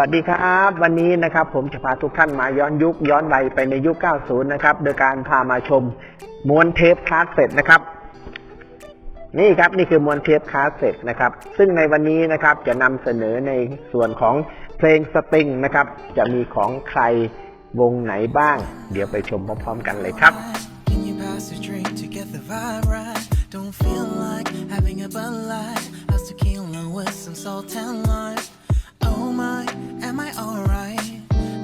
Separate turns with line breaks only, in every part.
สวัสดีครับ วันนี้นะครับผมจะพาทุกท่านมาย้อนยุคย้อนวัยไปในยุค 90 นะครับ โดยการพามาชมม้วนเทปคาสเซ็ตนะครับ นี่ครับนี่คือม้วนเทปคาสเซ็ตนะครับ ซึ่งในวันนี้นะครับจะนำเสนอในส่วนของเพลงสตริงนะครับ จะมีของใครวงไหนบ้าง เดี๋ยวไปชมพร้อมๆกันเลยครับ
Don't feel like having a Bud Light. How's tequila with some salt and lime? Oh my, am I alright?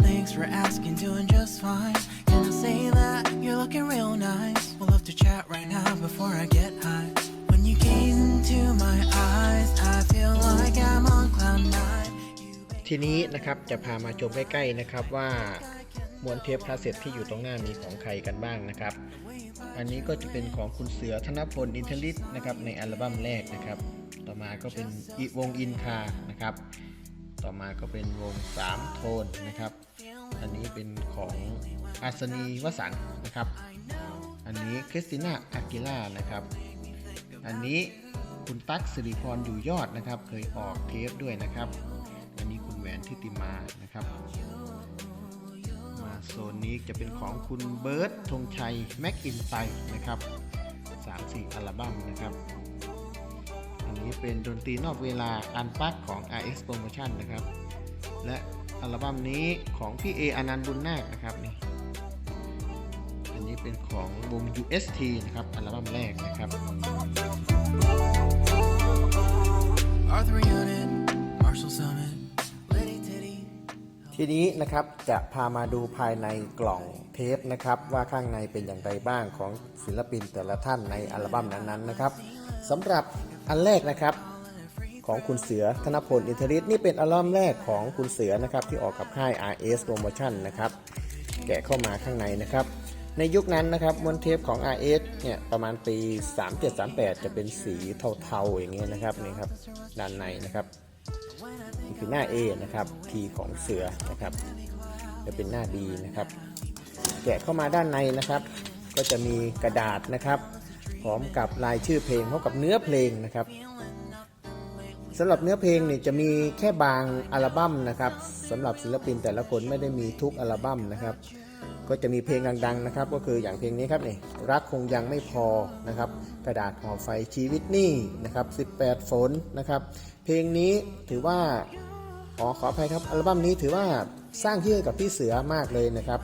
Thanks for asking, doing just fine. Can I say that you're looking real nice? We'll love to chat right now before I get high. When you gaze into my eyes, I feel like I'm on cloud nine.
ทีนี้นะครับจะพามาชมใกล้ๆนะครับว่ามวนเทปคาสเซ็ตที่อยู่ตรงหน้ามีของใครกันบ้างนะครับ อันนี้ก็จะเป็นของคุณเสือธนพลอินทลิตนะครับในอัลบั้มแรกนะครับ ต่อมาก็เป็นอีวงอินคานะครับ ต่อมาก็เป็นวงสามโทนนะครับ อันนี้เป็นของอาสนีวสันนะครับ อันนี้คริสติน่าอากิล่านะครับ อันนี้คุณตั๊กสิริพรอยู่ยอดนะครับ เคยออกเทปด้วยนะครับ อันนี้คุณแหวนทิติมานะครับ มาโซนนี้จะเป็นของคุณเบิร์ตธงชัยแม็กอินไตนะครับ 3-4 อัลบั้มนะครับ นนี้เป็นดนตรีนอกเวลาอันปักของ RX Promotion นะครับ และอัลบั้มนี้ของพี่เออนันต์บุญนาคนะครับนี่อันนี้เป็นของวง UST นะครับอัลบั้มแรกนะครับ
Arthur Unit, Marshall Summit, Lady Titty.
ทีนี้นะครับจะพามาดูภายในกล่องเทปนะครับ ว่าข้างในเป็นอย่างไรบ้างของศิลปินแต่ละท่านในอัลบั้มนั้นๆนะครับสำหรับ อันแรกนะครับของคุณเสือธนพลอินทริตนี่เป็นอัลบั้มแรกของคุณเสือนะครับที่ออกกับค่าย RS Promotion นะครับแกะเข้ามาข้างในนะครับ ในยุคนั้นนะครับมวนเทปของ RS เนี่ยประมาณปี 3738 จะเป็นสีเทาๆอย่างเงี้ยนะครับนี่ครับด้านในนะครับนี่คือหน้า A นะครับ T ของเสือนะครับจะเป็นหน้า B นะครับ แกะเข้ามาด้านในนะครับ ก็จะมีกระดาษนะครับ พร้อมกับลายชื่อเพลงพร้อมกับเนื้อเพลงนะครับสำหรับเนื้อเพลงเนี่ยจะมีแค่บางอัลบั้มนะครับสำหรับศิลปินแต่ละคนไม่ได้มีทุกอัลบั้มนะครับ ก็จะมีเพลงดังๆนะครับ ก็คืออย่างเพลงนี้ครับนี่รักคงยังไม่พอนะครับ กระดาษห่อไฟชีวิตนี่นะครับ18ฝนนะครับ เพลงนี้ถือว่าอ๋อขออภัยครับอัลบั้มนี้ถือว่าสร้างชื่อกับพี่เสือมากเลยนะครับ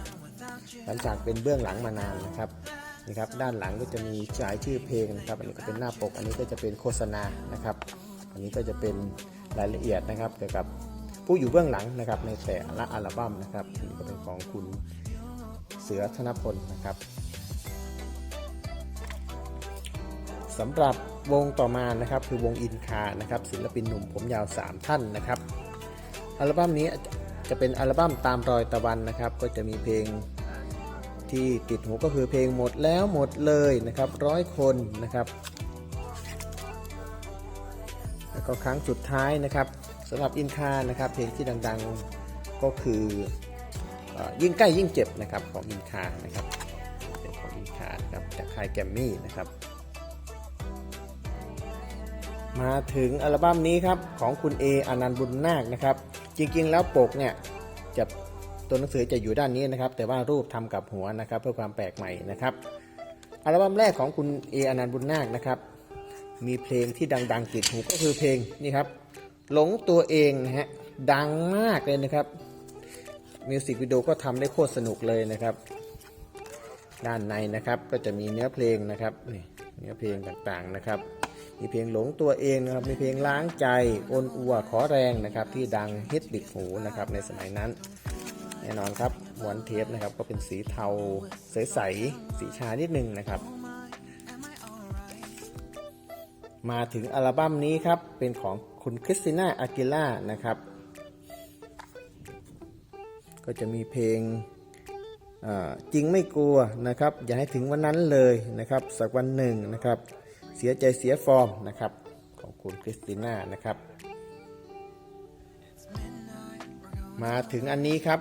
หลังจากเป็นเบื้องหลังมานานนะครับ นี่ครับด้านหลังก็จะมีฉายชื่อเพลงนะครับอันนี้ก็เป็นหน้าปก อันนี้ก็จะเป็นโฆษณานะครับ อันนี้ก็จะเป็นรายละเอียดนะครับเกี่ยวกับผู้อยู่เบื้องหลังนะครับในแต่ละอัลบั้มนะครับอันนี้ก็เป็นของคุณเสือธนพลนะครับสำหรับวงต่อมานะครับคือวงอินคานะครับศิลปินหนุ่มผมยาว 3 ท่านนะครับอัลบั้มนี้จะเป็นอัลบั้มตามรอยตะวันนะครับ ก็จะมีเพลง ที่ติดหูก็คือเพลงหมดแล้วหมดเลยนะครับร้อยคนนะครับ แล้วก็ครั้งสุดท้ายนะครับสำหรับอินคานะครับเพลงที่ดังๆก็คืออยิ่งใกล้ยิ่งเจ็บนะครับของอินคานะครับเป็นของอินคานะครับจากค่ายแกรมมี่นะครับ มาถึงอัลบั้มนี้ครับของคุณเออนันต์บุญนาคนะครับ จริงๆแล้วปกเนี่ยจะ ตัวหนังสือจะอยู่ด้านนี้นะครับ แต่ว่ารูปทำกับหัวนะครับ เพื่อความแปลกใหม่นะครับอัลบั้มแรกของคุณเออนันต์บุญนาคนะครับ มีเพลงที่ดังๆติดหูก็คือเพลงนี่ครับ หลงตัวเองนะฮะดังมากเลยนะครับมิวสิกวิดีโอก็ทำได้โคตรสนุกเลยนะครับ ด้านในนะครับก็จะมีเนื้อเพลงนะครับนี่เนื้อเพลงต่างๆนะครับ มีเพลงหลงตัวเองนะครับ มีเพลงล้างใจโอนอัวขอแรงนะครับ ที่ดังฮิตติดหูนะครับในสมัยนั้น แน่นอนครับม้วนเทปนะครับ ก็เป็นสีเทาใสๆสีชานิดนึงนะครับ มาถึงอัลบั้มนี้ครับ เป็นของคุณคริสติน่าอากิล่านะครับ ก็จะมีเพลงจริงไม่กลัวนะครับ อย่าให้ถึงวันนั้นเลยนะครับ สักวันหนึ่งนะครับ เสียใจเสียฟอร์มนะครับ ของคุณคริสติน่านะครับ มาถึงอันนี้ครับ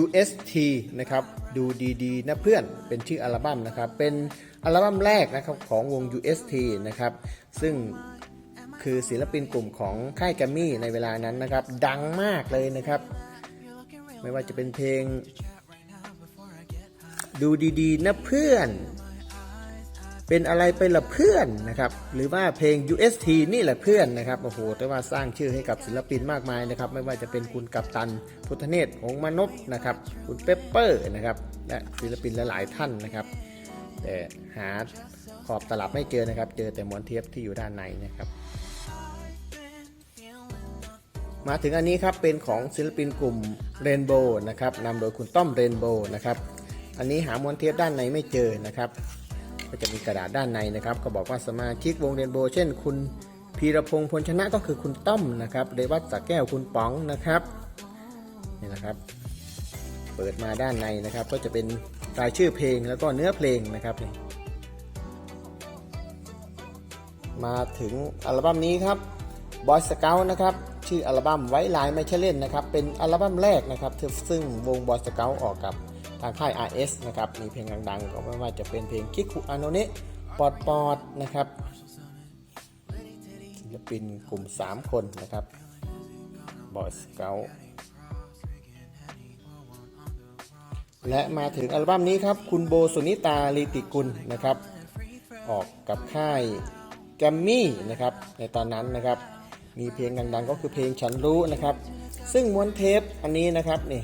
UST นะครับดูดีๆนะเพื่อนเป็นชื่ออัลบั้มนะครับเป็นอัลบั้มแรกนะครับของวง UST นะครับซึ่งคือศิลปินกลุ่มของค่ายแกมมี่ในเวลานั้นนะครับ ดังมากเลยนะครับ ไม่ว่าจะเป็นเพลง ดูดีๆนะเพื่อน เป็นอะไรไปละเพื่อนนะครับ หรือว่าเพลง UST นี่แหละเพื่อนนะครับโอ้โหแต่ว่าสร้างชื่อให้กับศิลปินมากมายนะครับ ไม่ว่าจะเป็นคุณกัปตัน พุทธเนศหงมนพนะครับ คุณเปปเปอร์นะครับ และศิลปินหลายๆท่านนะครับ แต่หาขอบตลับไม่เจอนะครับ เจอแต่มวนเทียบที่อยู่ด้านในนะครับ มาถึงอันนี้ครับเป็นของศิลปินกลุ่มเรนโบว์นะครับนำโดยคุณต้อมเรนโบว์นะครับ อันนี้หามวนเทปด้านในไม่เจอนะครับ ก็จะมีกระดาษด้านในนะครับ ก็บอกว่าสมาชิกวงเรนโบว์เช่น คุณพีรพงษ์พลชนะก็คือคุณต้อมนะครับเรวัตสักแก้วคุณป๋องนะครับนี่นะครับ เปิดมาด้านในนะครับ ก็จะเป็นรายชื่อเพลงแล้วก็เนื้อเพลงนะครับนี่มาถึงอัลบั้มนี้ครับ Boy Scout นะครับชื่ออัลบั้มไว้ลายไม่ใช่เล่นนะครับ เป็นอัลบั้มแรกนะครับที่ซึ่งวง Boy Scout ออกกับ ทางค่าย RS นะครับมีเพลงดังๆ ก็ไม่ว่าจะเป็นเพลงคิคุอาโนเนะปอดปอดนะครับศิลปินกลุ่ม 3 คนนะครับ Boy Scout และมาถึงอัลบั้มนี้ครับ คุณโบสุนิตาลีติกุลนะครับ ออกกับค่ายแกมมี่นะครับ ในตอนนั้นนะครับ มีเพลงดังๆก็คือเพลงฉันรู้นะครับ ซึ่งม้วนเทปอันนี้นะครับนี่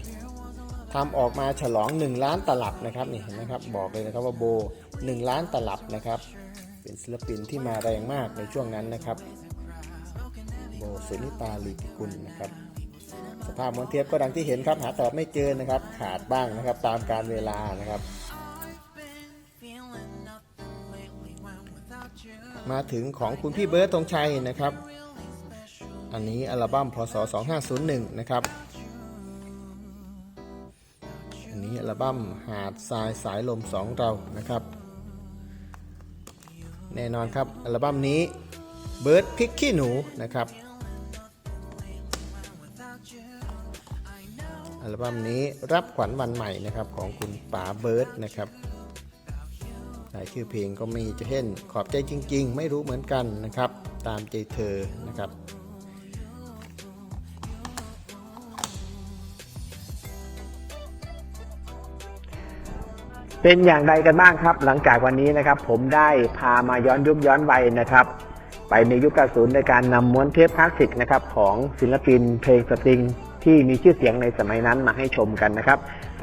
ทำออกมาฉลอง 1 ล้านตลับนะครับนี่เห็นไหมครับบอกเลยนะครับว่าโบ 1 ล้านตลับนะครับ เป็นศิลปินที่มาแรงมากในช่วงนั้นนะครับ โบสุนิตาลีติกุลนะครับ สภาพม้วนเทปก็ดังที่เห็นครับหาตอบไม่เจอนะครับ ขาดบ้างนะครับตามการเวลานะครับ มาถึงของคุณพี่เบิร์ตธงชัยนะครับ อันนี้อัลบั้มพศ2501 นะครับ บั้มหาดทรายสายลมสองเรานะครับ แน่นอนครับอัลบั้มนี้เบิร์ดพิกขี้หนูนะครับอัลบั้มนี้รับขวัญวันใหม่นะครับของคุณป๋าเบิร์ดนะครับรายชื่อเพลงก็มีจะเช่นขอบใจจริง ๆ ไม่รู้เหมือนกันนะครับ ตามใจเธอนะครับ
เป็นอย่างไรกันบ้างครับ หลังจากวันนี้นะครับ ผมได้พามาย้อนยุคย้อนวัยนะครับ ไปในยุค90ในการนำม้วนเทปคลาสสิกนะครับของศิลปินเพลงสตริงที่มีชื่อเสียงในสมัยนั้นมาให้ชมกันนะครับ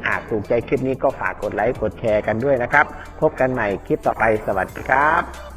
หากถูกใจคลิปนี้ก็ฝากกดไลค์กดแชร์กันด้วยนะครับ พบกันใหม่คลิปต่อไปสวัสดีครับ